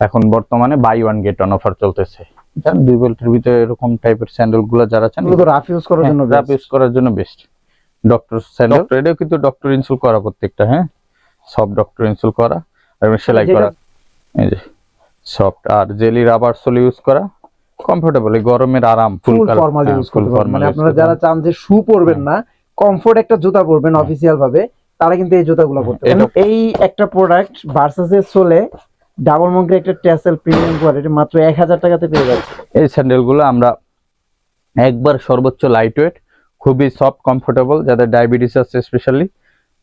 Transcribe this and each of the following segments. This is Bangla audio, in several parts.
এখন বর্তমানে buy one get on offer চলতেছে। জান দুই বেল্টের ভিতরে এরকম টাইপের স্যান্ডেলগুলো যারা চান রাফ ইউজ করার জন্য রাপ ইউজ করার জন্য বেস্ট ডক্টর স্যান্ডেল এটাও কিন্তু ডক্টর ইনসুল করা প্রত্যেকটা হ্যাঁ? সব ডক্টর ইনসুল করা এবং সেলাই করা। এই যে সফট আর জেলি রাবার সোল ইউজ করা। কমফোর্টেবল এই গরমের আরাম ফুল ফর্মাল হ্যাঁ, ইউজ করতে পারবেন। মানে আপনারা যারা চান যে শু পরবেন না কমফোর্ট একটা জুতা পরবেন অফিসিয়াল ভাবে তারা কিন্তু এই জুতাগুলো পরতে পারেন এই একটা প্রোডাক্ট ভার্সাসের সোলে ডাবল মঙ্কের একটা টেসেল প্রিমিয়াম কোয়ালিটি মাত্র এক হাজার টাকাতে পেয়ে যাচ্ছে। এই স্যান্ডেলগুলো আমরা একবার সর্বোচ্চ লাইট ওয়েট খুবই সফট কমফোর্টেবল যাদের ডায়াবেটিস আছে স্পেশালি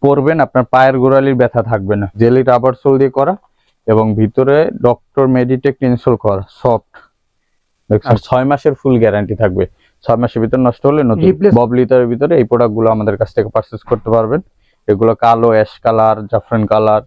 পরবেন আপনার পায়ের গোড়ালির ব্যথা থাকবে না। জেলি রাবার সোল দিয়ে করা এবং ভিতরে ডক্টর মেডিটেক ইনসোল করা সফট দেখছেন ছয় মাসের ফুল গ্যারান্টি থাকবে। ছয় মাসের ভিতর নষ্ট হলে নতুন Replace- বব লিটারের ভিতরে এই প্রোডাক্টগুলো আমাদের কাছ থেকে পারচেস করতে পারবেন। এগুলো কালো অ্যাশ কালার জাফরান কালার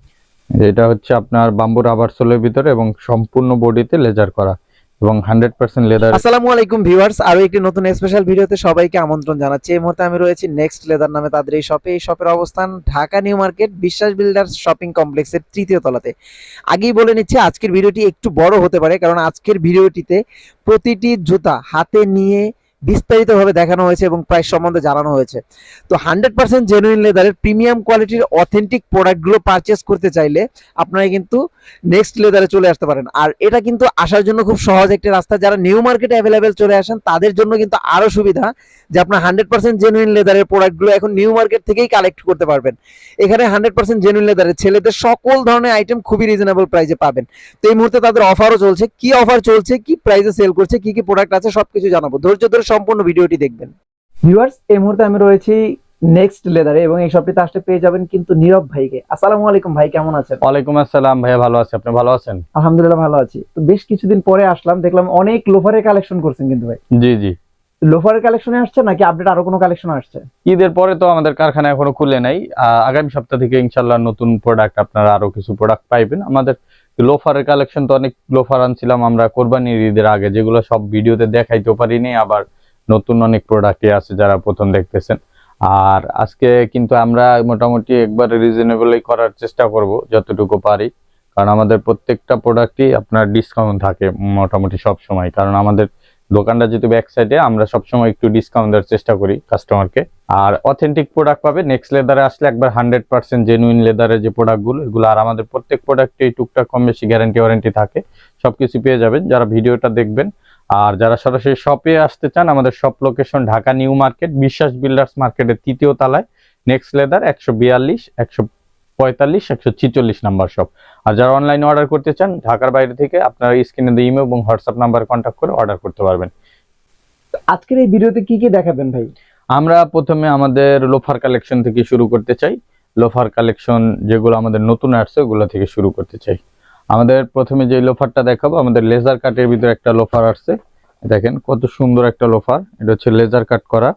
এটা হচ্ছে আপনার বাম্বু রাবার সোলের ভিতরে এবং সম্পূর্ণ বডিতে লেজার করা এবং হান্ড্রেড পার্সেন্ট লেদার আসসালামু আলাইকুম ভিউয়ার্স আরও একটি নতুন স্পেশাল ভিডিওতে সবাইকে আমন্ত্রণ জানাচ্ছি। এই মুহূর্তে আমি রয়েছি নেক্সট লেদার নামে তাদের এই শপে এই শপের অবস্থান Dhaka new market, Biswas builders shopping কমপ্লেক্সের তৃতীয় তলাতে। আগেই বলে নিচ্ছি, আজকের ভিডিওটি একটু বড় হতে পারে, কারণ আজকের ভিডিওটিতে প্রতিটি জুতা হাতে নিয়ে বিস্তারিতভাবে দেখানো হয়েছে এবং প্রাইস সম্বন্ধে জানানো হয়েছে। তো হান্ড্রেড পার্সেন্ট জেনুইন লেদারের প্রিমিয়াম কোয়ালিটির অথেন্টিক প্রোডাক্টগুলো পারচেস করতে চাইলে আপনারা কিন্তু নেক্সট লেদারে চলে আসতে পারেন। আর এটা কিন্তু আসার জন্য খুব সহজ একটি রাস্তা। যারা নিউ মার্কেটে অ্যাভেলেবেল চলে আসেন, তাদের জন্য কিন্তু আরও সুবিধা যে আপনার হান্ড্রেড পার্সেন্ট জেনুইন লেদারের প্রোডাক্টগুলো এখন নিউ মার্কেট থেকেই কালেক্ট করতে পারবেন। এখানে হান্ড্রেড পার্সেন্ট জেনুইন লেদারের ছেলেদের সকল ধরনের আইটেম খুবই রিজনেবল প্রাইসে পাবেন। তো এই মুহূর্তে তাদের অফারও চলছে। কি অফার চলছে? কি প্রাইসে সেল করছে? কি কি প্রোডাক্ট আছে? সবকিছু জানাব। ধৈর্য ধরে সম্পূর্ণ ভিডিওটি দেখবেন। ভিউয়ার্স এই মুহূর্তে আমি রয়েছি নেক্সট লেদারে এবং এই শপটিতে আসতে পেয়ে যাবেন কিন্তু নীরব ভাইকে। আসসালামু আলাইকুম ভাই কেমন আছেন? ওয়ালাইকুম আসসালাম ভাইয়া ভালো আছি। আপনি ভালো আছেন? আলহামদুলিল্লাহ ভালো আছি। তো বেশ কিছুদিন পরে আসলাম দেখলাম অনেক লোফারের কালেকশন করছেন কিন্তু ভাই। জি জি। লোফারের কালেকশনে আসছে নাকি আপডেট আরও কোনো কালেকশন আসছে? ঈদের পরে তো আমাদের কারখানা এখনও খুলে নাই। আহ, আগামী সপ্তাহ থেকে ইনশাআল্লাহ নতুন প্রোডাক্ট আপনারা আরও কিছু প্রোডাক্ট পাইবেন। আমাদের লোফারের কালেকশন তো অনেক লোফার আনছিলাম আমরা কোরবানির ঈদের আগে যেগুলো সব ভিডিওতে দেখাইতে পারিনি আবার নতুন অনেক প্রোডাক্টই আছে যারা প্রথম দেখতেছেন। আর আজকে কিন্তু আমরা মোটামুটি একবার রিজনেবলই করার চেষ্টা করব, যতটুকু পারি। কারণ আমাদের প্রত্যেকটা প্রোডাক্টই আপনার ডিসকাউন্ট থাকে মোটামুটি সব সময়। কারণ আমাদের দোকানটা যেহেতু ব্যাক সাইডে আমরা সবসময় একটু ডিসকাউন্ট দেওয়ার চেষ্টা করি কাস্টমারকে আর অথেন্টিক প্রোডাক্ট পাবে নেক্সট লেদারে আসলে একবার হান্ড্রেড পার্সেন্ট জেনুইন লেদারের যে প্রোডাক্টগুলো এগুলো আর আমাদের প্রত্যেক প্রোডাক্টে টুকটাক কম বেশি গ্যারান্টি ওয়ারেন্টি থাকে। সবকিছু পেয়ে যাবেন। যারা ভিডিওটা দেখবেন আর যারা সরাসরি শপে আসতে চান আমাদের shop location Dhaka new market Biswas builders মার্কেটের তৃতীয় তলায় নেক্সট লেদার একশো বিয়াল্লিশ একশো পঁয়তাল্লিশ একশো ছিচল্লিশ নাম্বার শপ আর যারা অনলাইনে অর্ডার করতে চান ঢাকার বাইরে থেকে আপনারা স্ক্রিনে দিয়ে ইমেল এবং হোয়াটসঅ্যাপ নাম্বার কন্ট্যাক্ট করে অর্ডার করতে পারবেন। আজকের এই ভিডিওতে কি কি দেখাবেন ভাই? আমরা প্রথমে আমাদের লোফার কালেকশন থেকে শুরু করতে চাই। লোফার কালেকশন যেগুলো আমাদের নতুন আসছে ওগুলো থেকে শুরু করতে চাই। আমাদের প্রথমে যে লোফারটা দেখাবো, আমাদের লেজার কাটের ভিতরে একটা লোফার আসছে। দেখেন কত সুন্দর একটা লোফার। এটা হচ্ছে লেজার কাট করা।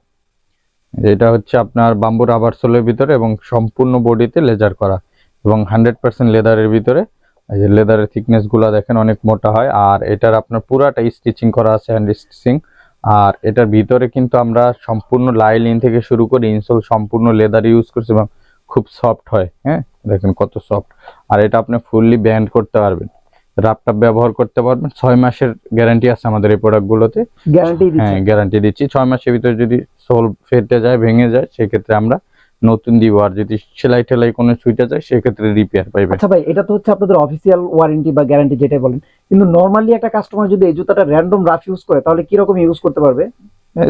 এটা হচ্ছে আপনার বাম্বু রাবার সোলের ভিতরে এবং সম্পূর্ণ বডিতে লেজার করা এবং হান্ড্রেড পার্সেন্ট লেদারের ভিতরে। এই যে লেদারের থিকনেসগুলা দেখেন অনেক মোটা হয়। আর এটার আপনার পুরাটা স্টিচিং করা আছে হ্যান্ড স্টিচিং আর এটার ভিতরে কিন্তু আমরা সম্পূর্ণ লাইলিন থেকে শুরু করে ইনসোল সম্পূর্ণ লেদার ইউজ করছি এবং খুব সফট হয় হ্যাঁ? দেখেন কত সফট আর এটা আপনি ফুললি ব্যান্ড করতে পারবেন। রাপটাপ ব্যবহার করতে পারবেন। ছয় মাসের গ্যারান্টি আছে আমাদের এই প্রোডাক্টগুলোতে গ্যারান্টি হ্যাঁ গ্যারান্টি দিচ্ছি। ছয় মাসের ভিতরে যদি সোল ফেটে যায় ভেঙে যায় সেক্ষেত্রে আমরা নতুন দিব। আর যদি সেলাই টেলাই কোনো ছুটে যায় সেক্ষেত্রে রিপেয়ার পাইবেন আচ্ছা ভাই এটা তো হচ্ছে আপনাদের অফিসিয়াল ওয়ারেন্টি বা গ্যারান্টি যেটাই বলেন। কিন্তু নর্মালি একটা কাস্টমার যদি এই জুতাটা র্যান্ডম রাফ ইউজ করে তাহলে কি রকম ইউজ করতে পারবে?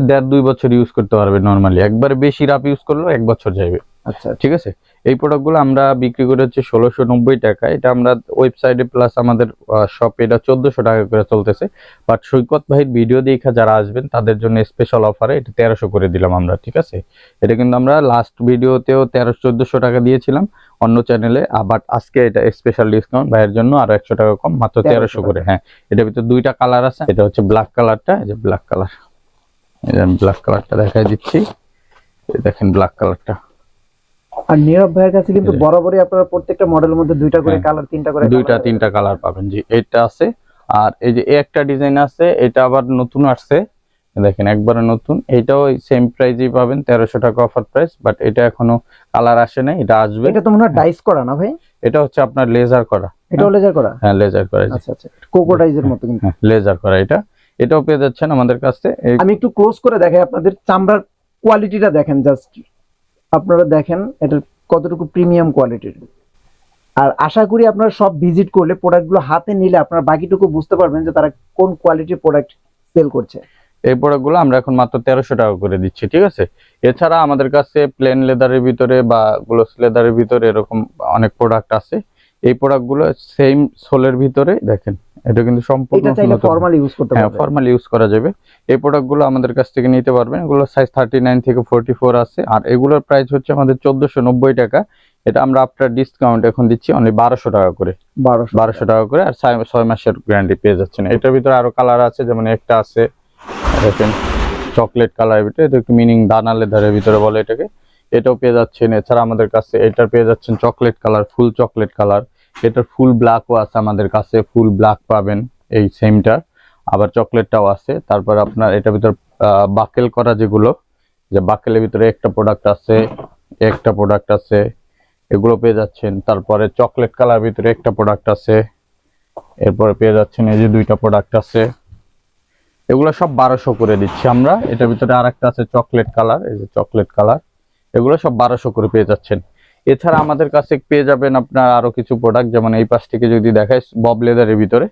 দেড় দুই বছর ইউজ করতে পারবে নর্মালি একবার বেশি রাপ ইউজ করলেও এক বছর যাবে আচ্ছা। ঠিক আছে? এই প্রোডাক্টগুলো আমরা বিক্রি করে হচ্ছে ষোলোশো নব্বই টাকা এটা আমরা ওয়েবসাইটে প্লাস আমাদের শপে এটা চোদ্দশো টাকা করে চলতেছে। বাট সৈকত ভাইয়ের ভিডিও দেখা যারা আসবেন তাদের জন্য স্পেশাল অফারে এটা তেরোশো করে দিলাম আমরা ঠিক আছে? এটা কিন্তু আমরা লাস্ট ভিডিওতেও তেরোশো চোদ্দশো টাকা দিয়েছিলাম অন্য চ্যানেলে বাট আজকে এটা স্পেশাল ডিসকাউন্ট ভাইয়ের জন্য আরও একশো টাকা কম মাত্র তেরোশো করে হ্যাঁ। এটার ভিতরে দুইটা কালার আছে এটা হচ্ছে ব্ল্যাক কালারটা এই যে ব্ল্যাক কালার এই যে আমি ব্ল্যাক কালারটা দেখাই দিচ্ছি। দেখেন ব্ল্যাক কালারটা আর নীরব ভাইয়ের কাছে কিন্তু। বরাবরই আপনারা প্রত্যেকটা মডেলের মধ্যে দুইটা করে হ্যাঁ। কালার তিনটা করে দুইটা তিনটা কালার পাবেন। জি এটা আছে। আর এই যে একটা ডিজাইন আছে এটা আবার নতুন আসছে। দেখেন একবারে নতুন। এইটাও সেম প্রাইজেই পাবেন তেরোশো টাকা অফার প্রাইস বাট এটা এখনও কালার আসে নাই এটা আসবে। এটা তো মনে হয় ডাইস করা না ভাই? এটা হচ্ছে আপনার লেজার করা। এটাও লেজার করা? হ্যাঁ লেজার করা আচ্ছা আচ্ছা। কোকোডাইজের মতো কিন্তু। হ্যাঁ লেজার করা এটা। এটাও পেয়ে যাচ্ছেন আমাদের কাছে। আমি একটু ক্লোজ করে দেখাই আপনাদের চামড়ার কোয়ালিটিটা দেখেন জাস্ট আপনারা দেখেন এটা কতটুকু প্রিমিয়াম কোয়ালিটির আর আশা করি আপনারা সব ভিজিট করলে প্রোডাক্টগুলো হাতে নিলে আপনারা বাকিটুকু বুঝতে পারবেন যে তারা কোন কোয়ালিটির প্রোডাক্ট সেল করছে। এই প্রোডাক্টগুলো আমরা এখন মাত্র তেরোশো টাকা করে দিচ্ছি, ঠিক আছে? এছাড়া আমাদের কাছে প্লেন লেদারের ভিতরে বা গ্লোস লেদারের ভিতরে এরকম অনেক প্রোডাক্ট আছে। এই প্রোডাক্টগুলো সেম সোলের ভিতরে দেখেন। এটা কিন্তু সম্পূর্ণ এটা চাইলে। ফর্মাল ইউজ করতে হ্যাঁ পারবেন। ফর্মাল ইউজ করা যাবে। এই প্রোডাক্টগুলো আমাদের কাছ থেকে নিতে পারবেন। এগুলো সাইজ থার্টি নাইন থেকে ফোরটি ফোর আছে। আর এগুলোর প্রাইস হচ্ছে আমাদের চোদ্দশো নব্বই টাকা। এটা আমরা আফটার ডিসকাউন্ট এখন দিচ্ছি অনলি বারোশো টাকা করে। বারোশো বারোশো টাকা করে। আর ছয়- ছয় মাসের গ্যারান্টি পেয়ে যাচ্ছেন। এটার ভিতরে আরও কালার আছে যেমন একটা আছে। দেখেন চকলেট কালার ভিতরে। এটা একটু মিনিং দানা লেদারের ভিতরে বলে এটাকে। এটাও পেয়ে যাচ্ছেন। এছাড়া আমাদের কাছে এটা পেয়ে যাচ্ছেন chocolate colour full chocolate colour এটার ফুল ব্ল্যাকও আছে আমাদের কাছে ফুল ব্ল্যাক পাবেন এই সেমটার আবার চকলেটটাও আছে। তারপর আপনার এটার ভিতর বাকেল করা যেগুলো, যে বাকেলের ভিতরে একটা প্রোডাক্ট আছে, একটা প্রোডাক্ট আছে, এগুলো পেয়ে যাচ্ছেন। তারপরে চকলেট কালার ভিতরে একটা প্রোডাক্ট আছে, এরপরে পেয়ে যাচ্ছেন এই যে দুইটা প্রোডাক্ট আছে। এগুলো সব বারোশো করে দিচ্ছি আমরা। এটার ভিতরে আর একটা আছে চকলেট কালার এই যে চকলেট কালার এগুলো সব বারোশো করে পেয়ে যাচ্ছেন। এছাড়া আমাদের কাছে পেয়ে যাবেন আপনার আরও কিছু প্রোডাক্ট যেমন এই পাশ থেকে যদি দেখায় বব লেদারের ভিতরে।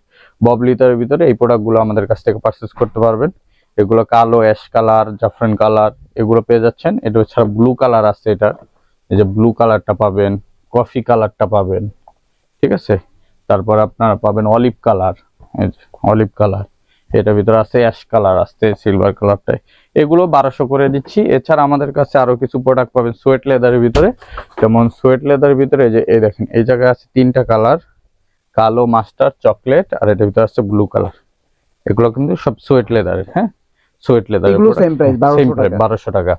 বব লেদারের ভিতরে এই প্রোডাক্টগুলো আমাদের কাছ থেকে পারচেস করতে পারবেন। এগুলো কালো অ্যাশ কালার জাফরান কালার এগুলো পেয়ে যাচ্ছেন। এটা ছাড়া ব্লু কালার আছে এটা এই যে ব্লু কালারটা পাবেন কফি কালারটা পাবেন, ঠিক আছে? তারপর আপনারা পাবেন অলিভ কালার অলিভ কালার এটার ভিতরে আছে অ্যাশ কালার আছে সিলভার কালারটাই এগুলো বারোশো করে দিচ্ছি। এছাড়া আমাদের কাছে আরও কিছু প্রোডাক্ট পাবেন সোয়েট লেদারের ভিতরে। যেমন সোয়েট লেদারের ভিতরে যে এই দেখেন এই জায়গায় আছে তিনটা কালার কালো মাস্টার চকলেট আর এটার ভিতরে আছে ব্লু কালার এগুলো কিন্তু সব সোয়েট লেদারের হ্যাঁ? সোয়েট প্রাইস বারোশো টাকা।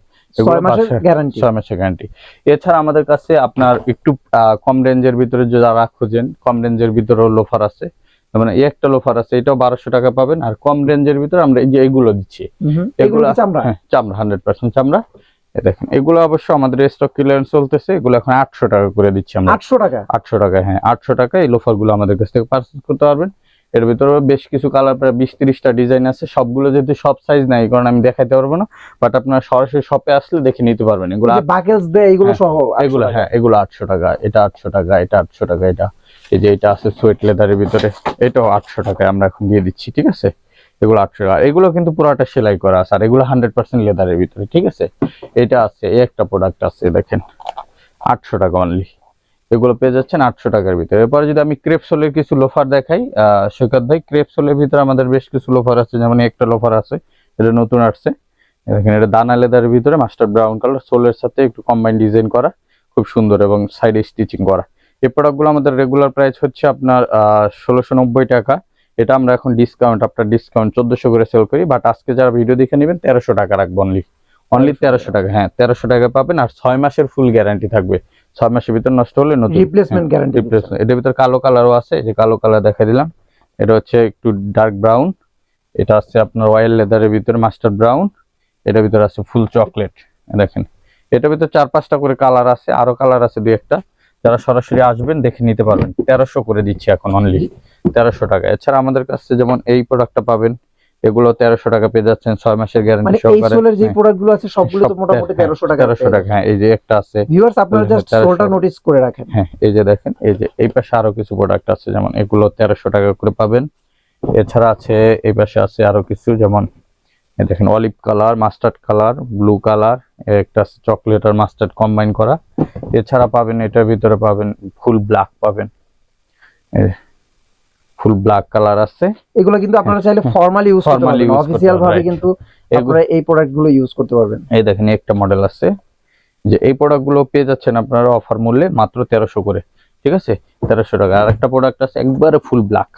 এছাড়া আমাদের কাছে আপনার একটু আহ, কম রেঞ্জের ভিতরে যারা খুঁজেন কম রেঞ্জের ভিতরেও লোফার আছে। মানে এই একটা লোফার আছে এটাও বারোশো টাকা পাবেন। আর কম রেঞ্জের ভিতরে আমরা এই যে এইগুলো দিচ্ছি। এগুলো চামড়া? হ্যাঁ চামড়া হান্ড্রেড পার্সেন্ট চামড়া। দেখেন এগুলো অবশ্য আমাদের স্টক ক্লিয়ারেন্স চলতেছে এগুলো এখন আটশো টাকা করে দিচ্ছি আমরা। আটশো টাকা? আটশো টাকা হ্যাঁ আটশো টাকা এই লোফারগুলো আমাদের কাছ থেকে পারচেস করতে পারবেন। এর ভিতরে বেশ কিছু কালার প্রায় বিশ তিরিশটা ডিজাইন আছে। সবগুলো যেহেতু সব সাইজ নাই কারণ আমি দেখাইতে পারব না। বাট আপনার সরাসরি শপে আসলে দেখে নিতে পারবেন। এগুলো বাকেলস দেয় এগুলো হ্যাঁ, সহ এগুলো হ্যাঁ এগুলো আটশো টাকা এটা আটশো টাকা এটা আটশো টাকা এটা এই যে এটা আছে সোয়েট লেদারের ভিতরে, এটাও আটশো টাকায় আমরা এখন দিয়ে দিচ্ছি, ঠিক আছে? এগুলো আটশো টাকা। এগুলো কিন্তু পুরোটা সেলাই করা আছে, আর এগুলো হান্ড্রেড পার্সেন্ট লেদারের ভিতরে, ঠিক আছে? এটা আছে, এই একটা প্রোডাক্ট আছে দেখেন, আটশো টাকা অনলি এগুলো পেয়ে যাচ্ছেন আটশো টাকার ভিতরে। এরপরে যদি আমি ক্রেপসোলের কিছু লোফার দেখাই সৈকত ভাই ক্রেপসোলের ভিতরে আমাদের বেশ কিছু লোফার আছে, যেমন একটা লোফার আছে, এটা নতুন আসছে। দেখেন, এটা দানা লেদারের ভিতরে মাস্টার ব্রাউন কালার সোলের সাথে একটু কম্বাইন ডিজাইন করা, খুব সুন্দর এবং সাইডে স্টিচিং করা। এই প্রোডাক্টগুলো আমাদের রেগুলার প্রাইস হচ্ছে আপনার ষোলোশো নব্বই টাকা। এটা আমরা এখন ডিসকাউন্ট আপনার ডিসকাউন্ট চোদ্দশো করে সেল করি বাট আজকে যারা ভিডিও দেখে নেবেন তেরোশো টাকা রাখব অনলি অনলি তেরোশো টাকা হ্যাঁ তেরোশো টাকা পাবেন আর ছয় মাসের ফুল গ্যারান্টি থাকবে। ছয় মাসের ভিতর নষ্ট হলে নতুন রিপ্লেসমেন্ট গ্যারান্টি রিপ্লেসমেন্ট এটার ভিতর কালো কালারও আছে যে কালো কালার দেখা দিলাম। এটা হচ্ছে একটু ডার্ক ব্রাউন এটা আছে আপনার অয়েল লেদারের ভিতরে মাস্টার ব্রাউন এটার ভিতরে আছে ফুল চকলেট দেখেন। এটার ভিতরে চার পাঁচটা করে কালার আছে আরও কালার আছে দুই একটা। যারা সরাসরি আসবেন দেখে নিতে পারবেন। তেরোশো করে দিচ্ছি এখন অনলি তেরোশো টাকা। এছাড়া আমাদের কাছে যেমন এই প্রোডাক্টটা পাবেন এগুলো তেরোশো টাকা পেয়ে যাচ্ছেন ছয় মাসের মানে গ্যারান্টি সহকারে। যে হ্যাঁ, গুলো আছে সবগুলো তো মোটামুটি হ্যাঁ, তেরোশো টাকা তেরোশো টাকা। হ্যাঁ এই যে একটা আছে। ভিউয়ার্স আপনারা হ্যাঁ, জাস্ট সোলটা নোটিস করে রাখেন। হ্যাঁ এই যে দেখেন এই যে এই পাশে আরও কিছু প্রোডাক্ট আছে যেমন এগুলো তেরোশো টাকা করে পাবেন। এছাড়া আছে এই পাশে আছে আরও কিছু যেমন দেখেন olive colour mustard colour blue colour একটা চকলেট আর মাস্টার্ড কম্বাইন করা। এছাড়া পাবেন এটার ভিতরে পাবেন ফুল ব্ল্যাক পাবেন। ফুল ব্ল্যাক কালার আছে। এগুলো কিন্তু আপনারা চাইলে ফর্মালি ইউজ করতে পারবেন। use অফিসিয়াল ভাবে কিন্তু আপনারা এই প্রোডাক্টগুলো ইউজ করতে পারবেন। এই দেখেন একটা মডেল আছে। যে এই প্রোডাক্টগুলো পেয়ে যাচ্ছেন আপনারা অফার মূল্যে মাত্র তেরোশো করে ঠিক আছে? তেরোশো টাকা। আর একটা প্রোডাক্ট আছে একবারে ফুল ব্ল্যাক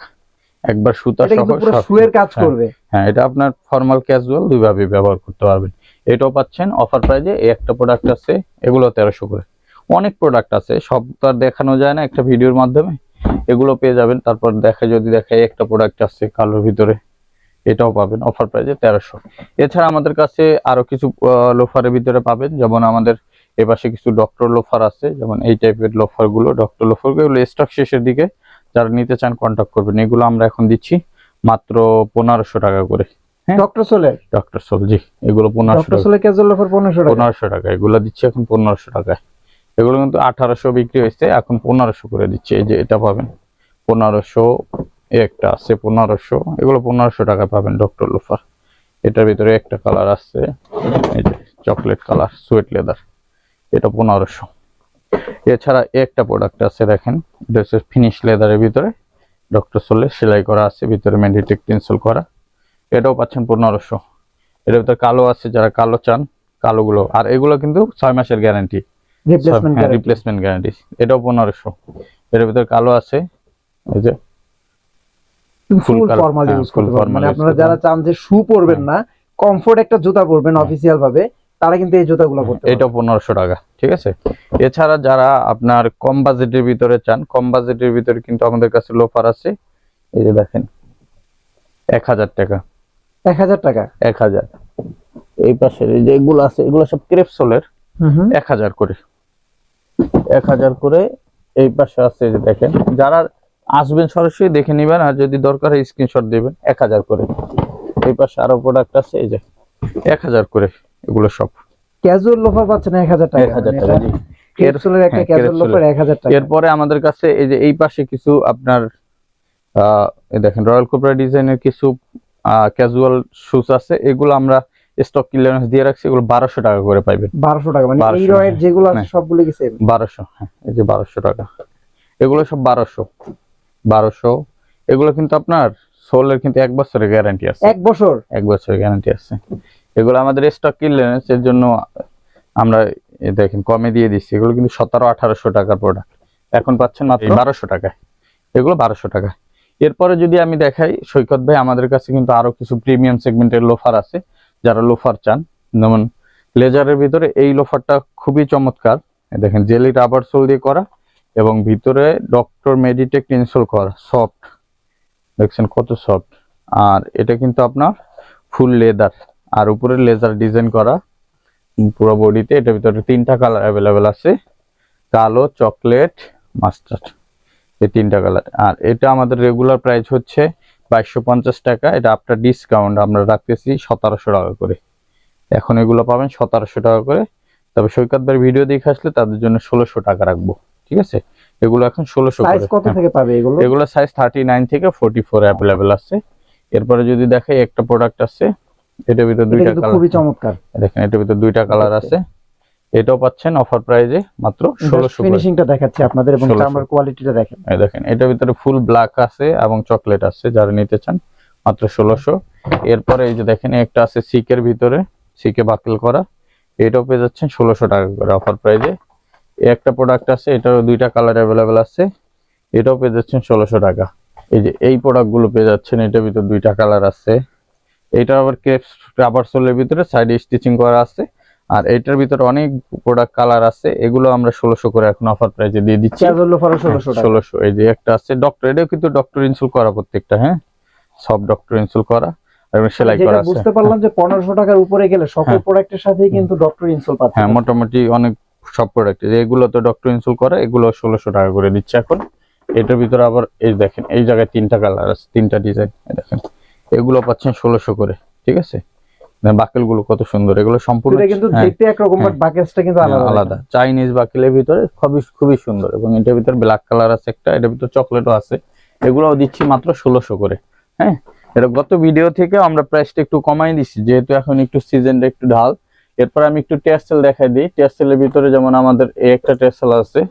একবার সুতা সহ শুয়ের কাজ হ্যাঁ। করবে। হ্যাঁ এটা আপনার ফর্মাল ক্যাজুয়াল দুইভাবে ব্যবহার করতে পারবেন। এটাও পাচ্ছেন অফার প্রাইজে এই একটা প্রোডাক্ট আছে এগুলো তেরোশো করে। অনেক প্রোডাক্ট আছে সব তো আর দেখানো যায় না একটা ভিডিওর মাধ্যমে। এগুলো পেয়ে যাবেন তারপর দেখা যদি দেখা একটা প্রোডাক্ট আছে কালোর ভিতরে এটাও পাবেন অফার প্রাইজে তেরোশো। এছাড়া আমাদের কাছে আরও কিছু লোফারের ভিতরে পাবেন যেমন আমাদের এপাশে কিছু ডক্টর লোফার আছে যেমন এই টাইপের লোফারগুলো ডক্টর লোফারগুলো স্টক শেষের দিকে যারা নিতে চান কন্ট্যাক্ট করবেন। এগুলো আমরা এখন দিচ্ছি মাত্র পনেরোশো টাকা করে। হ্যাঁ। ডক্টর সোলের ডক্টর সোল জি। এগুলো পনেরোশো পনেরোশো টাকা। পনেরোশো টাকা। এগুলো দিচ্ছি এখন পনেরোশো টাকায়। এগুলো কিন্তু আঠারোশো বিক্রি হয়েছে এখন পনেরোশো করে দিচ্ছে। এই যে এটা পাবেন। পনেরোশো একটা আছে পনেরোশো। এগুলো পনেরোশো টাকা পাবেন ডক্টর লোফার এটার ভিতরে একটা কালার আছে এই যে চকলেট কালার সুয়েট লেদার এটা পনেরোশো। এছাড়া একটা প্রোডাক্ট আছে দেখেন এটা হচ্ছে ফিনিশ লেদারের ভিতরে। ডক্টর সোলে সেলাই করা আছে ভিতরে মেডিটেক টেন্সল করা। এটাও পাচ্ছেন পনেরোশো। এটার ভিতরে কালো আছে যারা কালো চান কালোগুলো। আর এগুলো কিন্তু ছয় মাসের গ্যারান্টি রিপ্লেসমেন্ট গ্যারান্টি এটাও পনেরোশো। এর ভিতরে কালো আছে এই যে হ্যাঁ, ইউজ করতে পারবেন মানে আপনারা যারা চান যে শু পরবেন না কমফোর্ট একটা জুতা পরবেন অফিসিয়াল ভাবে। তারা কিন্তু এই জুতাগুলো পরতে এটা পনেরোশো টাকা ঠিক আছে? এছাড়া যারা আপনার কম বাজেটের ভিতরে চান কম বাজেটের ভিতরে কিন্তু আমাদের কাছে লোফার আছে। এই যে দেখেন এক হাজার টাকা। এক হাজার টাকা? এক হাজার। এই পাশের এই যে আছে এগুলো সব ক্রেপসোলের। এক হাজার করে। এক হাজার করে এই পাশে আছে যে দেখেন। যারা আসবেন সরাসরি দেখে নিবেন আর যদি দরকার হয় স্ক্রিনশট দিবেন এক হাজার করে। এই পাশে আরও প্রোডাক্ট আছে এই যে এক হাজার করে। এগুলো সব। ক্যাজুয়াল লোফার পাচ্ছেন এক হাজার টাকা। এক হাজার মানে টাকা জি। ক্রেপসোলের একটা হ্যাঁ, ক্যাজুয়াল লোফার এক হাজার টাকা। এরপরে আমাদের কাছে এই যে এই পাশে কিছু আপনার দেখেন রয়্যাল কোবরা ডিজাইনের কিছু ক্যাজুয়াল শুজ আছে। এগুলো আমরা স্টক ক্লিয়ারেন্স দিয়ে রাখছি। এগুলো বারোশো টাকা করে পাইবেন। বারোশো টাকা মানে এই 1200 রয়ের যেগুলো আছে হ্যাঁ। সবগুলো কি সেম বারোশো হ্যাঁ এই যে বারোশো টাকা। এগুলো সব বারোশো। বারোশো। এগুলো কিন্তু আপনার সোলের কিন্তু এক বছরের গ্যারান্টি আছে। এক বছর? এক বছরের গ্যারান্টি আছে। এগুলো আমাদের স্টক ক্লিয়ারেন্স এর জন্য আমরা দেখেন কমে দিয়ে দিচ্ছি। এগুলো কিন্তু সতেরো আঠারোশো টাকার প্রোডাক্ট এখন পাচ্ছেন মাত্র বারোশো টাকায় এগুলো বারোশো টাকা। এরপরে যদি আমি দেখাই সৈকত ভাই আমাদের কাছে কিন্তু আরও কিছু প্রিমিয়াম সেগমেন্টের লোফার আছে যারা লোফার চান। যেমন লেজারের ভিতরে এই লোফারটা খুবই চমৎকার। দেখেন জেলি রাবার সোল দিয়ে করা এবং ভিতরে ডক্টর মেডিটেক ইনসোল করা। সফট দেখছেন কত সফট আর এটা কিন্তু আপনার ফুল লেদার আর উপরে লেজার ডিজাইন করা। পুরো বডিতে এটার ভিতরে তিনটা কালার অ্যাভেলেবেল আছে। কালো চকলেট মাস্টার্ড এই তিনটা কালার আর এটা আমাদের রেগুলার প্রাইস হচ্ছে বাইশশো পঞ্চাশ টাকা। এটা আপনার ডিসকাউন্ট আমরা রাখতেছি সতেরোশো টাকা করে। এখন এগুলো পাবেন সতেরোশো টাকা করে। তবে সৈকত ভাইয়ের ভিডিও দেখে আসলে তাদের জন্য ষোলোশো টাকা রাখব। ঠিক আছে? এগুলো এখন ষোলোশো কত হ্যাঁ। থেকে পাবে এগুলো? এগুলো সাইজ থার্টি নাইন থেকে ফোর্টি ফোর অ্যাভেলেবেল আছে। এরপরে যদি দেখাই একটা প্রোডাক্ট আছে। এটার ভিতরে দুইটা কালার খুবই চমৎকার। দেখেন এটার ভিতরে দুইটা কালার আছে। এটাও পাচ্ছেন অফার প্রাইজে মাত্র ষোলোশো করে। ফিনিশিংটা দেখাচ্ছি আপনাদের এবং 1600 চামড়ার কোয়ালিটিটা দেখেন। এই দেখেন এটার ভিতরে ফুল ব্ল্যাক আছে এবং চকলেট আছে যারা নিতে চান মাত্র ষোলোশো। এরপরে এই যে দেখেন একটা আছে সিকের ভিতরে সিকে বাকেল করা। এটাও পেয়ে যাচ্ছেন ষোলোশো টাকা করে অফার প্রাইজে একটা প্রোডাক্ট আছে এটারও দুইটা কালার অ্যাভেলেবেল আছে। এটাও পেয়ে যাচ্ছেন ষোলোশো টাকা। এই যে এই প্রোডাক্টগুলো পেয়ে যাচ্ছেন এটার ভিতরে দুইটা কালার আছে। এটা আবার ক্রেপস রাবার সোলের ভিতরে সাইডে স্টিচিং করা আছে। আর এটার ভিতরে অনেক প্রোডাক্ট কালার আছে এগুলো আমরা ষোলোশো করে এখন অফার প্রাইজে দিয়ে দিচ্ছি। ষোলোশো এই যে একটা আছে। ডক্টর এটাও কিন্তু ডক্টর ইনসুল করা প্রত্যেকটা হ্যাঁ? সব ডক্টর ইনসুল করা আর সেলাই করা আছে। বুঝতে পারলাম যে পনেরোশো টাকার উপরে গেলে সকল হ্যাঁ। প্রোডাক্টের সাথেই কিন্তু ডক্টর ইনসোল পাচ্ছে। হ্যাঁ মোটামুটি অনেক সব প্রোডাক্ট এগুলো তো ডক্টর ইনসুল করা এগুলো ষোলোশো টাকা করে দিচ্ছে এখন। এটার ভিতরে আবার এই দেখেন এই জায়গায় তিনটা কালার আছে তিনটা ডিজাইন দেখেন। এগুলো পাচ্ছেন ষোলোশো করে ঠিক আছে? বাকেলগুলো কত সুন্দর এগুলো সম্পূর্ণ কিন্তু হ্যাঁ, দেখতে একরকম বাট হ্যাঁ। কিন্তু হ্যাঁ, আলাদা। আলাদা। চাইনিজ বাকেলের ভিতরে খুবই খুবই সুন্দর এবং এটার ভিতরে ব্ল্যাক কালার আছে একটা এটার ভিতরে চকলেটও আছে। এগুলোও দিচ্ছি মাত্র ষোলোশো করে হ্যাঁ? এটা গত ভিডিও থেকে আমরা প্রাইসটা একটু কমাই দিচ্ছি যেহেতু এখন একটু সিজনটা একটু ঢাল। এরপর আমি একটু টেস্টেল দেখাই দিই। টেস্টেলের ভিতরে যেমন আমাদের এই একটা টেস্টেল আছে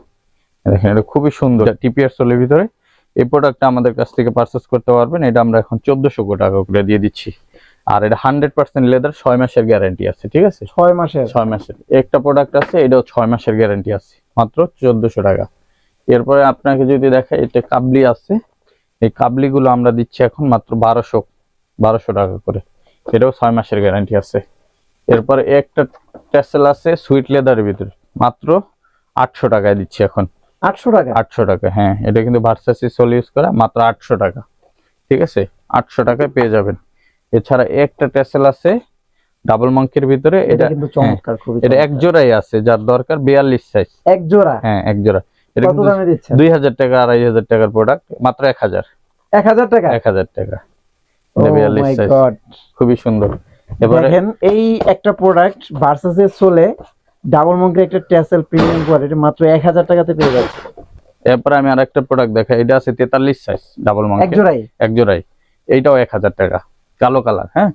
দেখেন এটা খুবই সুন্দর টিপিআর সোলের ভিতরে। এই প্রোডাক্টটা আমাদের কাছ থেকে পারচেস করতে পারবেন। এটা আমরা এখন চোদ্দশো টাকা করে দিয়ে দিচ্ছি। আর এটা হান্ড্রেড পার্সেন্ট লেদার ছয় মাসের গ্যারান্টি আছে ঠিক আছে? ছয় মাসের? ছয় মাসের। একটা প্রোডাক্ট আছে এটাও ছয় মাসের গ্যারান্টি আছে মাত্র চোদ্দশো টাকা। এরপরে আপনাকে যদি দেখা এটা কাবলি আছে। এই কাবলিগুলো আমরা দিচ্ছি এখন মাত্র বারোশো বারোশো টাকা করে। এটাও ছয় মাসের গ্যারান্টি আছে। এরপরে একটা ট্যাসেল আছে সুইট লেদারের ভিতরে। মাত্র আটশো টাকায় দিচ্ছি এখন। আটশো টাকা? আটশো টাকা হ্যাঁ। এটা কিন্তু ভার্সাসি সোল ইউজ করা মাত্র আটশো টাকা। ঠিক আছে? আটশো টাকায় পেয়ে যাবেন। এছাড়া একটা টেসেল আছে ডাবল মাঙ্কের ভিতরে এটা কিন্তু চমৎকার খুবই এটা এক। জোড়াই আছে যার দরকার বিয়াল্লিশ সাইজ এক জোড়া? হ্যাঁ এক জোড়া। এটা কত দামে দিচ্ছেন? দুই হাজার টাকা আড়াই হাজার টাকার প্রোডাক্ট মাত্র এক হাজার। এক হাজার টাকা? এক হাজার টাকা। Oh এটা বিয়াল্লিশ my সাইজ খুবই সুন্দর। এবারে দেখেন এই একটা প্রোডাক্ট ভার্সাসের সোলে ডাবল মঙ্কের একটা টেসেল প্রিমিয়াম কোয়ালিটি মাত্র এক হাজার টাকাতে পেয়ে যাচ্ছে। এরপরে আমি আরেকটা প্রোডাক্ট দেখাই এটা আছে তেতাল্লিশ সাইজ ডাবল এক মাঙ্কের জোড়াই? এক জোড়াই। এইটাও এক হাজার টাকা কালো কালার হ্যাঁ?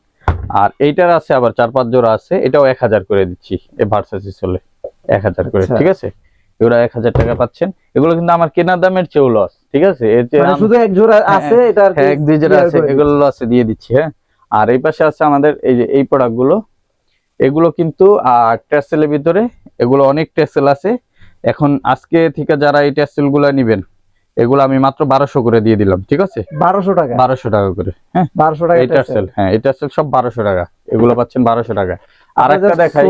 আর এইটার আছে আবার চার পাঁচ জোড়া আছে এটাও এক হাজার করে দিচ্ছি এ ভার্সাসি চলে এক হাজার করে আচ্ছা। ঠিক আছে? এগুলো এক হাজার টাকা পাচ্ছেন। এগুলো কিন্তু আমার কেনা দামের চেয়েও লস ঠিক আছে? মানে শুধু এক জোড়া আছে এটা আর হ্যাঁ এক দুই জোড়া আছে এগুলো লসে দিয়ে দিচ্ছি হ্যাঁ? আর এই পাশে আছে আমাদের এই যে এই প্রোডাক্টগুলো এগুলো কিন্তু টেসেলের ভিতরে এগুলো অনেক টেসেল আছে। এখন আজকে থেকে যারা এই টেসেলগুলা নিবেন এগুলো আমি মাত্র বারোশো করে দিয়ে দিলাম ঠিক আছে? বারোশো টাকা। বারোশো টাকা করে হ্যাঁ? বারোশো টাকা এই টার্সেল হ্যাঁ এই টার্সেল সব বারোশো টাকা এগুলো পাচ্ছেন বারোশো টাকা। আর একটা দেখাই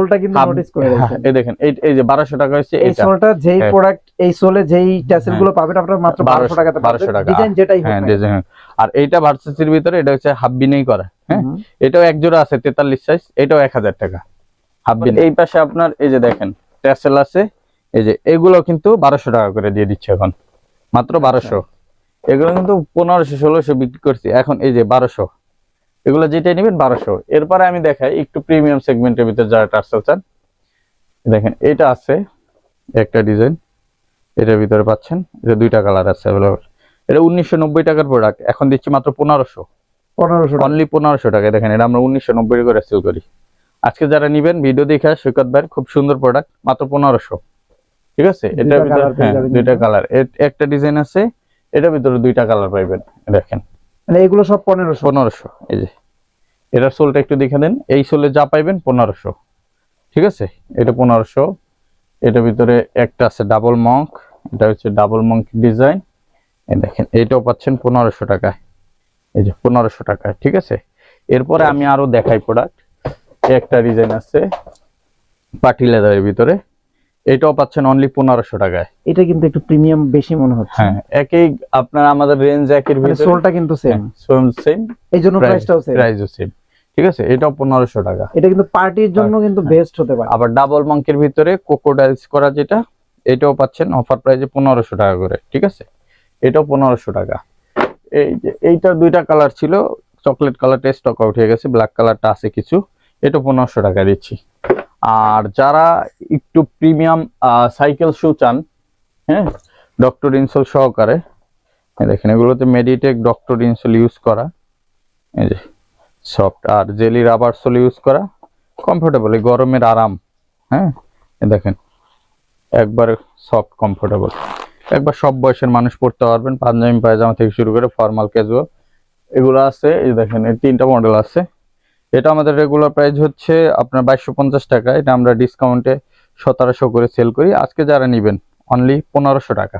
হ্যাঁ, এই দেখেন এই যে বারোশো টাকা হচ্ছে এই এটা সোলটা যেই হ্যাঁ। প্রোডাক্ট এই সোলে যেই টেসেলগুলো পাবেন আপনার মাত্র 1200 বারোশো টাকাতে 1200 টাকা। ডিজাইন যেটাই হোক হ্যাঁ ডিজাইন আর এইটা ভার্সেসের ভিতরে এটা হচ্ছে হাফ বিনেই করা হ্যাঁ? এটাও এক জোড়া আছে তেতাল্লিশ সাইজ এটাও এক হাজার টাকা। হাফ বিন এই পাশে আপনার এই যে দেখেন ট্যাসেল আছে এই যে এগুলো কিন্তু বারোশো টাকা করে দিয়ে দিচ্ছে এখন। মাত্র বারোশো। এগুলো কিন্তু পনেরোশো ষোলোশো বিক্রি করছি। এখন এই যে বারোশো এগুলো যেটাই নেবেন বারোশো। এরপরে আমি দেখাই একটু প্রিমিয়াম সেগমেন্টের ভিতরে যারা টার্সেল চান। দেখেন এটা আছে একটা ডিজাইন এটার ভিতরে পাচ্ছেন এটা দুইটা কালার আছে অ্যাভেলেবল এটা উনিশশো নব্বই টাকার প্রোডাক্ট এখন দিচ্ছি মাত্র পনেরোশো। পনেরোশো অনলি পনেরোশো টাকা দেখেন এটা আমরা উনিশশো নব্বই করে সেল করি। আজকে যারা নিবেন ভিডিও দেখে সৈকত ভাইয়ের খুব সুন্দর প্রোডাক্ট মাত্র পনেরোশো। ঠিক আছে? এটার ভিতরে হ্যাঁ দুইটা কালার একটা ডিজাইন আছে এটার ভিতরে দুইটা কালার পাইবেন দেখেন। মানে এগুলো সব পনেরোশো। পনেরোশো এই যে। এটার সোলটা একটু দেখে দেন এই সোলে যা পাইবেন পনেরোশো। ঠিক আছে? এটা পনেরোশো। এটার ভিতরে একটা আছে ডাবল মঙ্ক এটা হচ্ছে ডাবল মঙ্ক ডিজাইন এই দেখেন এইটাও পাচ্ছেন পনেরোশো টাকায়। এই যে পনেরোশো টাকায় ঠিক আছে? এরপরে আমি আরও দেখাই প্রোডাক্ট একটা ডিজাইন আছে পাটি লেদারের ভিতরে। এটাও পাচ্ছেন অনলি পনেরোশো টাকায়। এটা কিন্তু একটু প্রিমিয়াম বেশি মনে হচ্ছে। হ্যাঁ একই আপনার আমাদের রেঞ্জ একের মানে ভিতরে। সোলটা কিন্তু সেম সেম এই জন্য প্রাইসটাও সেম প্রাইসও সেম ঠিক আছে? এটাও পনেরোশো টাকা। এটা কিন্তু পার্টির জন্য কিন্তু বেস্ট হতে পারে। আবার ডাবল মাঙ্কের ভিতরে কোকোডাইলস করা যেটা এটাও পাচ্ছেন অফার প্রাইসে পনেরোশো টাকা করে, ঠিক আছে? এটাও পনেরোশো টাকা। এই যে, এইটা দুইটা কালার ছিল চকলেট কালারটা স্টক আউট হয়ে গেছে ব্ল্যাক কালারটা আছে কিছু, এটা পনেরোশো টাকা দিচ্ছি। আর যারা একটু প্রিমিয়াম সাইকেল শু চান হ্যাঁ ডক্টর ইনসোল সহকারে দেখেন, এগুলোতে মেডিটেক ডক্টর ইনসোল ইউজ করা, এই যে সফট আর জেলি রাবার সোল ইউজ করা কমফোর্টেবল গরমের আরাম হ্যাঁ দেখেন। একবার সফট কমফোর্টেবল একবার সব বয়সের মানুষ পড়তে পারবেন পাঞ্জাবি পায়জামা থেকে শুরু করে ফর্মাল ক্যাজুয়াল এগুলো আছে এই দেখেন এই তিনটা মডেল আছে। এটা আমাদের রেগুলার প্রাইস হচ্ছে আপনার বাইশশো পঞ্চাশ টাকা। এটা আমরা ডিসকাউন্টে সতেরোশো করে সেল করি। আজকে যারা নেবেন অনলি পনেরোশো টাকা।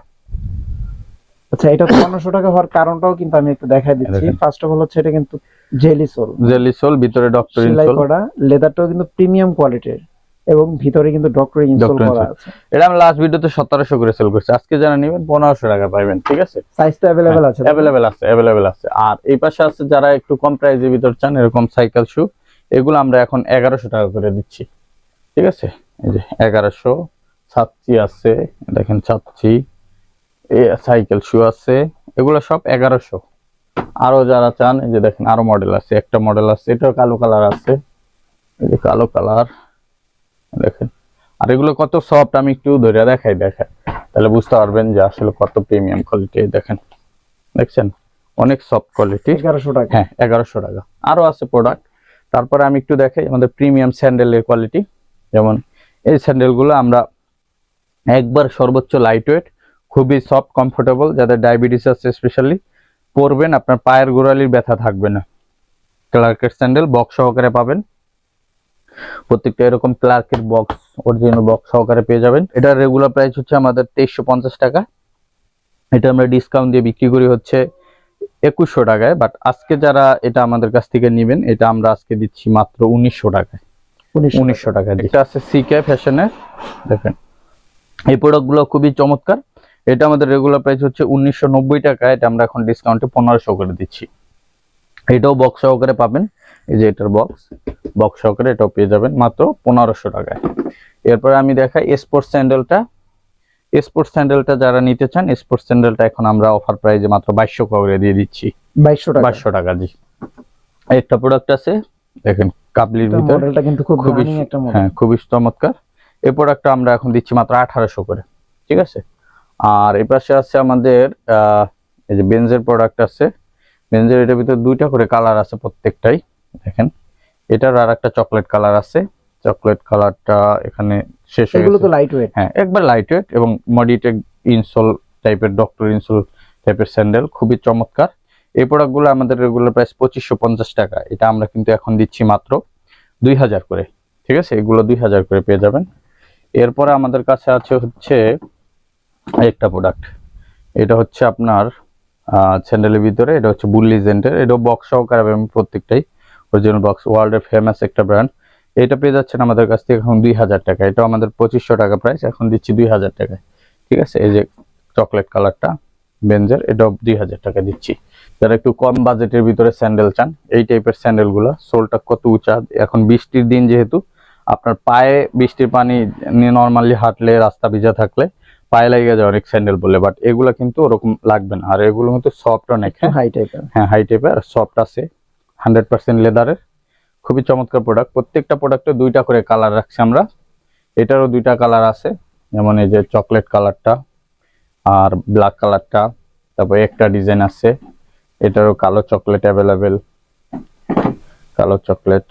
আচ্ছা এটা পনেরোশো টাকা হওয়ার কারণটাও কিন্তু আমি একটু দেখাই দিচ্ছি। ফার্স্ট অফ অল হচ্ছে এটা কিন্তু জেলি সোল জেলি সোল ভিতরে ডক্টর ইনসোল লেদারটাও কিন্তু প্রিমিয়াম কোয়ালিটির এবং ভিতরে কিন্তু ডক্টর Doctor করা আছে। এটা আমি লাস্ট ভিডিওতে সতেরোশো করে সেল করছি। আজকে যারা নেবেন পনেরোশো টাকা পাইবেন ঠিক আছে? সাইজটা অ্যাভেলেবেল আছে অ্যাভেলেবেল আছে অ্যাভেলেবেল আছে। আর এই পাশে আছে যারা একটু কম প্রাইজের ভিতর চান এরকম সাইকেল শু এগুলো আমরা এখন এগারোশো টাকা করে দিচ্ছি ঠিক আছে? এই যে এগারোশো ছাত্রী আছে দেখেন ছাত্রী এ সাইকেল শু আছে এগুলো সব এগারোশো। আরও যারা চান এই যে দেখেন আরও মডেল আছে একটা মডেল আছে এটাও কালো কালার আছে এই যে কালো কালার দেখেন। আর এগুলো কত সফট আমি একটু ধরে দেখাই দেখাই তাহলে বুঝতে পারবেন যে আসলে কত প্রিমিয়াম কোয়ালিটি দেখেন। দেখছেন? অনেক সফট কোয়ালিটি এগারোশো টাকা। হ্যাঁ এগারোশো টাকা। আরও আছে প্রোডাক্ট তারপরে আমি একটু দেখাই আমাদের প্রিমিয়াম স্যান্ডেলের কোয়ালিটি যেমন এই স্যান্ডেলগুলো আমরা একবার সর্বোচ্চ লাইট ওয়েট খুবই সফট কমফোর্টেবল যাদের ডায়াবেটিস আছে স্পেশালি পরবেন আপনার পায়ের গোড়ালির ব্যথা থাকবে না। ক্লার্কের স্যান্ডেল বক্স সহকারে পাবেন। প্রত্যেকটা এরকম ক্লার্কের বক্স অরিজিনাল বক্স সহকারে পেয়ে যাবেন। এটার রেগুলার প্রাইস হচ্ছে আমাদের তেইশশো পঞ্চাশ টাকা। এটা আমরা ডিসকাউন্ট দিয়ে বিক্রি করি হচ্ছে একুশশো টাকায় বাট আজকে যারা এটা আমাদের কাছ থেকে নেবেন এটা আমরা আজকে দিচ্ছি মাত্র উনিশশো টাকায়। উনিশশো টাকায় এটা আছে সিকে ফ্যাশনের দেখেন। এই প্রোডাক্টগুলো খুবই চমৎকার। এটা আমাদের রেগুলার প্রাইস হচ্ছে উনিশশো নব্বই টাকা এটা আমরা এখন ডিসকাউন্টে পনেরোশো করে দিচ্ছি। এটাও বক্স সহকারে পাবেন। এই যে এটার বক্স বক্স সহকারে এটাও পেয়ে যাবেন মাত্র পনেরোশো টাকায়। এরপরে আমি দেখাই স্পোর্টস স্যান্ডেলটা স্পোর্টস স্যান্ডেলটা যারা নিতে চান স্পোর্টস স্যান্ডেলটা এখন আমরা অফার প্রাইজে মাত্র বাইশশো করে দিয়ে দিচ্ছি। বাইশশো টাকা। বাইশশো টাকা জি। একটা প্রোডাক্ট আছে দেখেন কাবলির ভিতর। কিন্তু খুব খুবই হ্যাঁ খুবই চমৎকার। এই প্রোডাক্টটা আমরা এখন দিচ্ছি মাত্র আঠারোশো করে ঠিক আছে? আর এই পাশে আছে আমাদের আহ, এই যে বেঞ্জের প্রোডাক্ট আছে। বেঞ্জের এটার ভিতরে দুইটা করে কালার আছে প্রত্যেকটাই। দেখেন। এটার আর একটা চকলেট কালার আছে। চকলেট কালারটা এখানে শেষ হয়ে এগুলো তো লাইট ওয়েট হ্যাঁ একবার লাইট ওয়েট এবং মডিটেক ইনসোল টাইপের ডক্টর ইনসোল টাইপের স্যান্ডেল খুবই চমৎকার। এই প্রোডাক্টগুলো আমাদের রেগুলার প্রাইস পঁচিশশো পঞ্চাশ টাকা। এটা আমরা কিন্তু এখন দিচ্ছি মাত্র দুই হাজার করে। ঠিক আছে? এগুলো দুই হাজার করে পেয়ে যাবেন। এরপরে আমাদের কাছে আছে হচ্ছে একটা প্রোডাক্ট এটা হচ্ছে আপনার স্যান্ডেলের ভিতরে। এটা হচ্ছে বুল লিজেন্ডের এটা বক্স সহকারে পাবেন প্রত্যেকটাই। অরিজিনাল বক্স ওয়ার্ল্ডের ফেমাস একটা ব্র্যান্ড এটা পেয়ে যাচ্ছেন আমাদের কাছ থেকে এখন দুই হাজার টাকা। এটা আমাদের পঁচিশশো টাকা প্রাইস এখন দিচ্ছি দুই হাজার টাকায়। ঠিক আছে? এই যে চকলেট কালারটা বেঞ্জের এটাও দুই হাজার টাকা দিচ্ছি। যারা একটু কম বাজেটের ভিতরে স্যান্ডেল চান এই টাইপের স্যান্ডেলগুলা সোলটা কত উঁচা এখন বৃষ্টির দিন যেহেতু আপনার পায়ে বৃষ্টির পানি নিয়ে নর্মালি হাঁটলে রাস্তা ভিজা থাকলে পায়ে লেগে যায় অনেক স্যান্ডেল বলে। বাট এগুলো কিন্তু ওরকম লাগবে না। আর এগুলো কিন্তু সফট অনেক হ্যাঁ? হাই টাইপের হ্যাঁ হাই টাইপের সফট আছে। হান্ড্রেড পার্সেন্ট লেদারের। খুবই চমৎকার প্রোডাক্ট প্রত্যেকটা প্রোডাক্টে দুইটা করে কালার রাখছি আমরা। এটারও দুইটা কালার আছে। যেমন এই যে চকলেট কালারটা আর ব্ল্যাক কালারটা তারপরে একটা ডিজাইন আছে। এটারও কালো চকলেট অ্যাভেলেবেল কালো চকলেট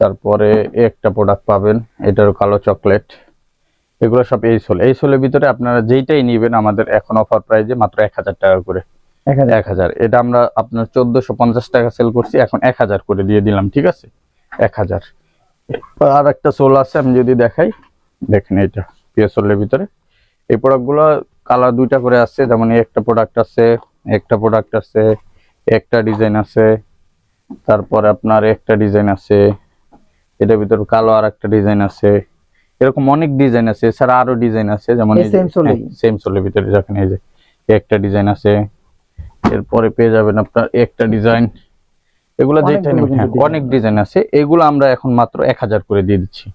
তারপরে একটা প্রোডাক্ট পাবেন। এটারও কালো চকলেট এগুলো সব এই সোল। এই সোলের ভিতরে আপনারা যেইটাই নিবেন আমাদের এখন অফার প্রাইজে মাত্র এক হাজার টাকা করে। এক হাজার। এটা আমরা আপনার চোদ্দশো পঞ্চাশ টাকা সেল করছি এখন এক হাজার করে দিয়ে দিলাম ঠিক আছে? এক হাজার। আর একটা সোল আছে আমি যদি দেখাই দেখেন এটা পিএসএলের ভিতরে। এই প্রোডাক্টগুলো কালার দুইটা করে আছে যেমন একটা প্রোডাক্ট আছে একটা প্রোডাক্ট আছে একটা ডিজাইন আছে তারপরে আপনার একটা ডিজাইন আছে এটার ভিতরে কালো আর একটা ডিজাইন আছে। এরকম অনেক ডিজাইন আছে এছাড়া আরও ডিজাইন আছে যেমন সেম সোলের ভিতরে দেখেন এই যে একটা ডিজাইন আছে এরপরে পেয়ে যাবেন আপনার একটা ডিজাইন এগুলো যেটা নেবেন হ্যাঁ, অনেক ডিজাইন আছে। এগুলো আমরা এখন মাত্র এক হাজার করে দিয়ে দিচ্ছি।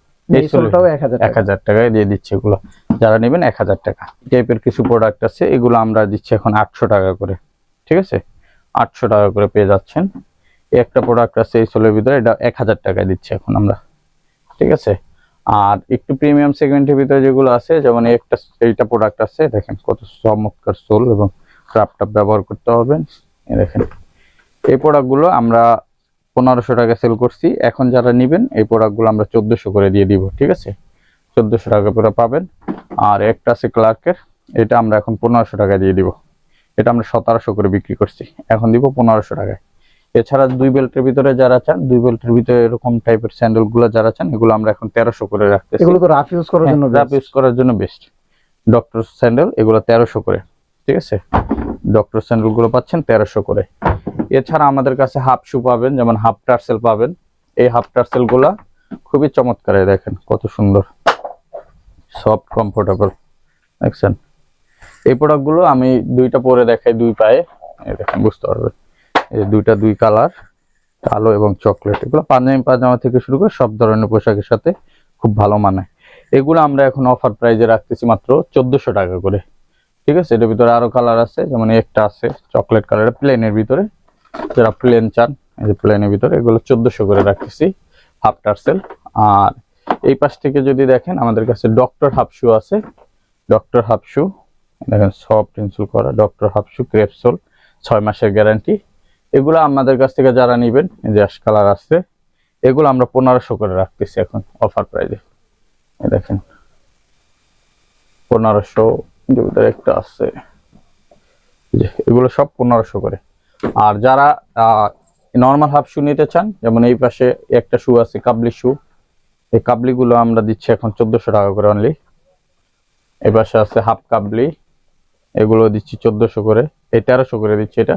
এক হাজার টাকায় দিয়ে দিচ্ছি এগুলো। যারা নেবেন এক হাজার টাকা। টাইপের কিছু প্রোডাক্ট আছে এগুলো আমরা দিচ্ছি এখন আটশো টাকা করে। ঠিক আছে? আটশো টাকা করে পেয়ে যাচ্ছেন। একটা প্রোডাক্ট আছে এই সোলের ভিতরে এটা এক হাজার টাকায় দিচ্ছি এখন আমরা। ঠিক আছে? আর একটু প্রিমিয়াম সেগমেন্টের ভিতরে যেগুলো আছে যেমন একটা এইটা প্রোডাক্ট আছে দেখেন কত চমৎকার সোল এবং ক্রাফট ব্যবহার করতে হবে। এই দেখেন এই প্রোডাক্টগুলো আমরা পনেরোশো টাকা সেল করছি। এখন যারা নেবেন এই প্রোডাক্টগুলো আমরা চোদ্দোশো করে দিয়ে দিব ঠিক আছে? চোদ্দোশো টাকা করে পাবেন। আর একটা আছে ক্লার্কের এটা আমরা এখন পনেরোশো টাকা দিয়ে দিব। এটা আমরা সতেরোশো করে বিক্রি করছি। এখন দিব পনেরোশো টাকায়। এছাড়া দুই বেল্টের ভিতরে যারা চান দুই বেল্টের ভিতরে এরকম টাইপের স্যান্ডেলগুলো যারা চান এগুলো আমরা এখন তেরোশো করে রাখতেছি। এগুলো তো রাফ ইউজ করার জন্য রাফ ইউজ করার জন্য বেস্ট ডক্টর স্যান্ডেল এগুলো তেরোশো করে ঠিক আছে? ডক্টর স্যান্ডেলগুলো পাচ্ছেন তেরোশো করে। এছাড়া আমাদের কাছে হাফ শু পাবেন, যেমন হাফ টার্সেল পাবেন। এই হাফ টার্সেলগুলা খুবই চমৎকার দেখেন কত সুন্দর। সফট কমফোর্টেবল দেখছেন? এই প্রোডাক্টগুলো আমি দুইটা পরে দেখাই, দুই পায়ে। দেখেন, বুঝতে পারবেন? এই দুইটা, দুই কালার কালো এবং চকলেট এগুলো পাঞ্জাবি পাজামা থেকে শুরু করে সব ধরনের পোশাকের সাথে খুব ভালো মানায়। এগুলো আমরা এখন অফার প্রাইজে রাখতেছি মাত্র চোদ্দশো টাকা করে। ঠিক আছে? এটার ভিতরে আরও কালার আছে, যেমন একটা আছে চকলেট কালার প্লেনের ভিতরে। যারা প্লেন চান, এই যে প্লেনের ভিতরে, এগুলো চোদ্দশো করে রাখতেছি হাফ টার্সেল আর এই পাশ থেকে যদি দেখেন, আমাদের কাছে ডক্টর হাফ শু আছে। ডক্টর হাফ শু দেখেন সফট ইনসুল করা doctor half shoe crepe sole ছয় মাসের গ্যারান্টি এগুলো আমাদের কাছ থেকে যারা নেবেন, এই যে অ্যাশ কালার আছে, এগুলো আমরা পনেরোশো করে রাখতেছি এখন অফার প্রাইজে দেখেন, পনেরোশো ভিতরে একটা আছে। এগুলো সব পনেরোশো করে। আর যারা নর্মাল হাফ শু নিতে চান, যেমন এই পাশে একটা শু আছে, কাবলি শু এই কাবলিগুলো আমরা দিচ্ছি এখন চোদ্দশো টাকা করে অনলি এই পাশে আছে হাফ কাবলি। এগুলো দিচ্ছি চোদ্দশো করে। এই তেরোশো করে দিচ্ছি এটা।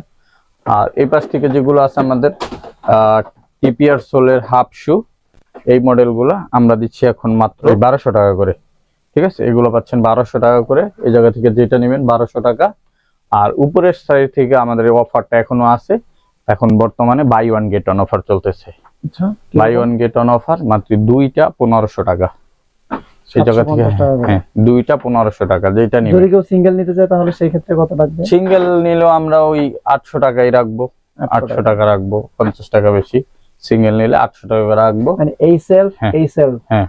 আর এই পাশ থেকে যেগুলো আছে আমাদের টিপিআর সোলের হাফ শু এই মডেলগুলো আমরা দিচ্ছি এখন মাত্র বারোশো টাকা করে। ঠিক আছে? এগুলো পাচ্ছেন বারোশো টাকা করে। এই জায়গা থেকে যেটা নেবেন বারোশো টাকা। আর উপরের সাইড থেকে আমাদের অফারটা এখনও আছে। এখন বর্তমানে buy one get one offer চলতেছে। আচ্ছা buy one get one offer মাত্র দুইটা পনেরোশো টাকা। সেই জায়গা থেকে 750 টাকা করে। হ্যাঁ দুইটা পনেরোশো টাকা যেটা নিবে যদি কেউ সিঙ্গেল নিতে চায় তাহলে সেই ক্ষেত্রে কত লাগবে? সিঙ্গেল নিলেও আমরা ওই আটশো টাকাই রাখব। আটশো টাকা। রাখব পঞ্চাশ টাকা বেশি। সিঙ্গেল নিলে আটশো টাকা রাখব। মানে এই সেলফ হ্যাঁ। এই সেলফ হ্যাঁ।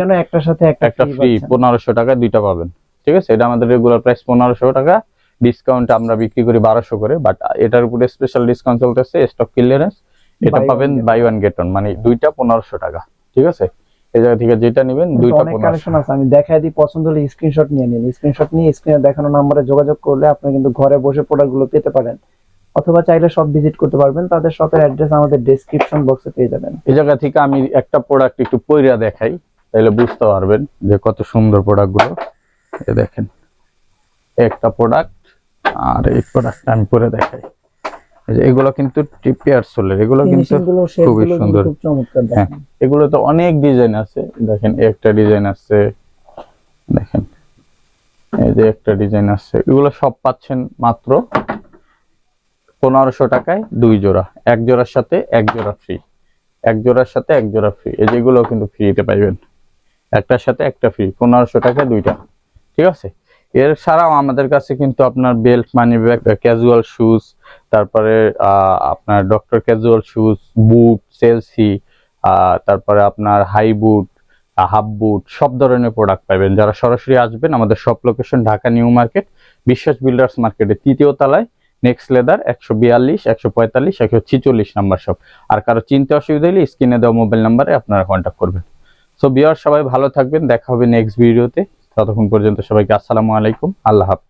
কেন একটার সাথে একটা ফ্রি পনেরোশো টাকা দুইটা পাবেন। ঠিক আছে? এটা আমাদের রেগুলার প্রাইস পনেরোশো টাকা। ডিসকাউন্ট আমরা বিক্রি করি বারোশো করে বাট এটার উপরে স্পেশাল ডিসকাউন্ট চলতেছে স্টক ক্লিয়ারেন্স এটা পাবেন বাই ওয়ান গেট ওয়ান মানে দুইটা পনেরোশো টাকা। ঠিক আছে? এই জায়গা থেকে যেটা নেবেন দুইটা কালেকশন আছে আমি দেখাই দিই পছন্দ হলে স্ক্রিনশট নিয়ে নিন। স্ক্রিনশট নিয়ে স্ক্রিনে দেখানো নম্বরে যোগাযোগ করলে আপনি কিন্তু ঘরে বসে প্রোডাক্টগুলো পেতে পারেন। অথবা চাইলে সব ভিজিট করতে পারবেন। তাদের শপের অ্যাড্রেস আমাদের ডেসক্রিপশন বক্সে পেয়ে যাবেন। এই জায়গা থেকে আমি একটা প্রোডাক্ট একটু পইরা দেখাই তাহলে বুঝতে পারবেন যে কত সুন্দর প্রোডাক্টগুলো। এই দেখেন একটা প্রোডাক্ট আর এই প্রোডাক্ট আমি পরে দেখাই। এগুলো কিন্তু টিপিয়ার সোলের এগুলো কিন্তু খুবই সুন্দর। চমৎকার হ্যাঁ এগুলো তো অনেক ডিজাইন আছে। দেখেন একটা ডিজাইন আছে। দেখেন এই যে একটা ডিজাইন আছে। এগুলো সব পাচ্ছেন মাত্র পনেরোশো টাকায় দুই জোড়া। এক জোড়ার সাথে এক জোড়া ফ্রি এক জোড়ার সাথে এক জোড়া ফ্রি এই যেগুলো কিন্তু ফ্রিতে পাইবেন। একটার সাথে একটা ফ্রি পনেরোশো টাকায় দুইটা। ঠিক আছে? এর ছাড়াও আমাদের কাছে কিন্তু আপনার belt money bag casual shoes তারপরে আপনার doctor casual shoes boot Chelsea তারপরে আপনার হাই বুট হাফ বুট সব ধরনের প্রোডাক্ট পাবেন যারা সরাসরি আসবেন আমাদের সব location Dhaka new market, Biswas builders মার্কেটের তৃতীয় তলায়। নেক্সট লেদার একশো বিয়াল্লিশ, একশো পঁয়তাল্লিশ, একশো ছিচল্লিশ নাম্বার সব আর কারও চিনতে অসুবিধা হলে স্ক্রিনে দেওয়া মোবাইল নাম্বারে আপনারা কন্ট্যাক্ট করবেন। সো বিয়ার সবাই ভালো থাকবেন, দেখা হবে নেক্সট ভিডিওতে ততক্ষণ পর্যন্ত সবাইকে আসসালামু আলাইকুম, আল্লাহ হাফেজ।